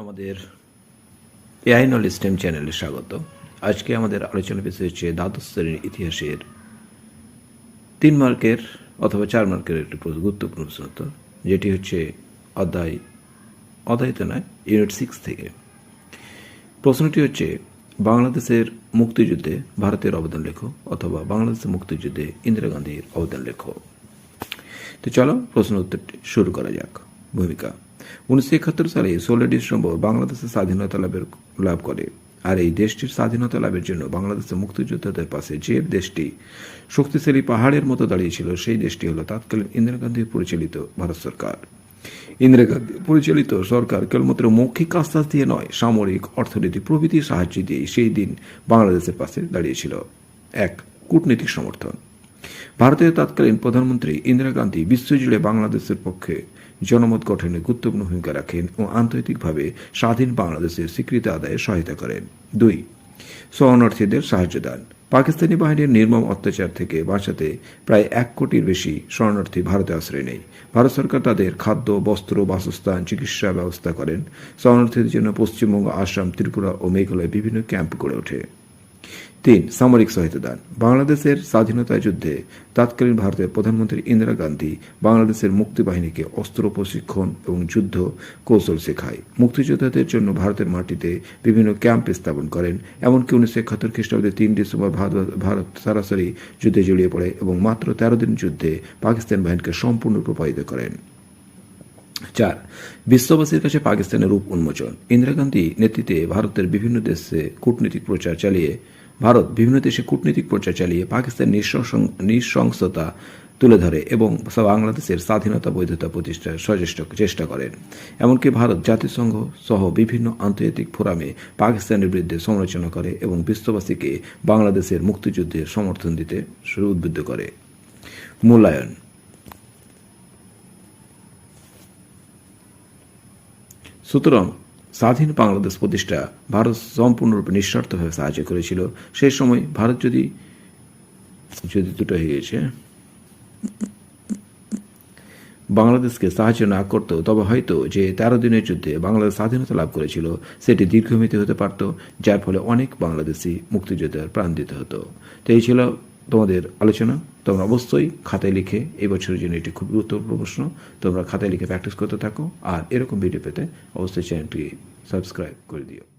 আমাদের AI knowledge stem চ্যানেলে স্বাগত। আজকে আমাদের আলোচনা বিষয় হচ্ছে দ্বাদশ শ্রেণির ইতিহাসের তিন মার্কের অথবা চার মার্কের একটি গুরুত্বপূর্ণ প্রশ্ন যেটি হচ্ছে অধ্যায় অধ্যায় তো নয় ইউনিট সিক্স থেকে। প্রশ্নটি হচ্ছে, বাংলাদেশের মুক্তিযুদ্ধে ভারতের অবদান লেখো অথবা বাংলাদেশের মুক্তিযুদ্ধে ইন্দিরা গান্ধীর অবদান লেখো। তো চলো প্রশ্ন উত্তরটি শুরু করা যাক। ভূমিকা উনিশশো একাত্তর সালে ষোলো ডিসেম্বর বাংলাদেশের স্বাধীনতা লাভের লাভ করে। আর এই দেশটির স্বাধীনতা লাভের জন্য বাংলাদেশের মুক্তিযোদ্ধাদের পাশে যে দেশটি শক্তিশালী পাহাড়ের মতো দাঁড়িয়েছিল, সেই দেশটি হলো তৎকালীন ইন্দিরা গান্ধী পরিচালিত ভারত সরকার। ইন্দিরা গান্ধী পরিচালিত সরকার কেবলমাত্র মৌখিক আশ্বাস দিয়ে নয়, সামরিক, অর্থনৈতিক প্রভৃতি সাহায্য দিয়ে সেই দিন বাংলাদেশের পাশে দাঁড়িয়েছিল। এক কূটনৈতিক সমর্থন। ভারতের তৎকালীন প্রধানমন্ত্রী ইন্দিরা গান্ধী বিশ্বজুড়ে বাংলাদেশের পক্ষে জনমত গঠনে গুরুত্বপূর্ণ ভূমিকা রাখেন ও আন্তর্জাতিকভাবে স্বাধীন বাংলাদেশের স্বীকৃতি আদায়ে সহায়তা করেন। দুই, শরণার্থীদের সাহায্য দান। পাকিস্তানি বাহিনীর নির্মম অত্যাচার থেকে বাঁচাতে প্রায় এক কোটির বেশি শরণার্থী ভারতে আশ্রয় নেয়। ভারত সরকার তাদের খাদ্য, বস্ত্র, বাসস্থান, চিকিৎসা ব্যবস্থা করেন। শরণার্থীদের জন্য পশ্চিমবঙ্গ, আসাম, ত্রিপুরা ও মেঘালয় বিভিন্ন ক্যাম্প গড়ে ওঠে। তিন, সামরিক সহায়তা দান। বাংলাদেশের স্বাধীনতা যুদ্ধে তৎকালীন ভারতের প্রধানমন্ত্রী ইন্দিরা গান্ধী বাংলাদেশের মুক্তি বাহিনীকে অস্ত্র, প্রশিক্ষণ এবং যুদ্ধ কৌশল শেখায়। মুক্তিযোদ্ধাদের জন্য ভারতের মাটিতে বিভিন্ন ক্যাম্প স্থাপন করেন, এমনকি উনিশশো একাত্তর খ্রিস্টাব্দে তিন ডিসেম্বর ভারত সরাসরি যুদ্ধে জড়িয়ে পড়ে এবং মাত্র তেরো দিন যুদ্ধে পাকিস্তান বাহিনীকে সম্পূর্ণ প্রভাবিত করেন। চার, বিশ্ববাসীর কাছে পাকিস্তানের রূপ উন্মোচন। ইন্দিরা গান্ধী নেতৃত্বে ভারতের বিভিন্ন দেশে কূটনৈতিক প্রচার চালিয়ে ভারত বিভিন্ন দেশে কূটনৈতিক প্রচার চালিয়ে পাকিস্তান নৃশংস- নৃশংসতা তুলে ধরে এবং বাংলাদেশের স্বাধীনতা বৈধতা প্রতিষ্ঠার সচেষ্ট, চেষ্টা করেন এমনকি ভারত জাতিসংঘ সহ বিভিন্ন আন্তর্জাতিক ফোরামে পাকিস্তানের বিরুদ্ধে সমালোচনা করে এবং বিশ্ববাসীকে বাংলাদেশের মুক্তিযুদ্ধের সমর্থন দিতে উদ্বুদ্ধ করে। মূল্যায়ন। সুতরাং স্বাধীন বাংলাদেশ প্রতিষ্ঠা ভারত সম্পূর্ণরূপে নিঃস্বার্থভাবে সাহায্য করেছিল। সেই সময় ভারত যদি যদি দুটো হয়ে গেছে, বাংলাদেশকে সাহায্য না করতো, তবে হয়তো যে তেরো দিনের যুদ্ধে বাংলাদেশ স্বাধীনতা লাভ করেছিল, সেটি দীর্ঘমেয়াদী হতে পারত, যার ফলে অনেক বাংলাদেশি মুক্তিযোদ্ধার প্রাণ দিতে হতো। তো এই ছিল তোমাদের আলোচনা তোমরা অবশ্যই খাতায় লিখে এই বছরের জন্য এটি খুব গুরুত্বপূর্ণ প্রশ্ন। তোমরা খাতায় লিখে প্র্যাকটিস করতে থাকো। আর এরকম ভিডিও পেতে অবশ্যই চ্যানেলটি সাবস্ক্রাইব করে দিও।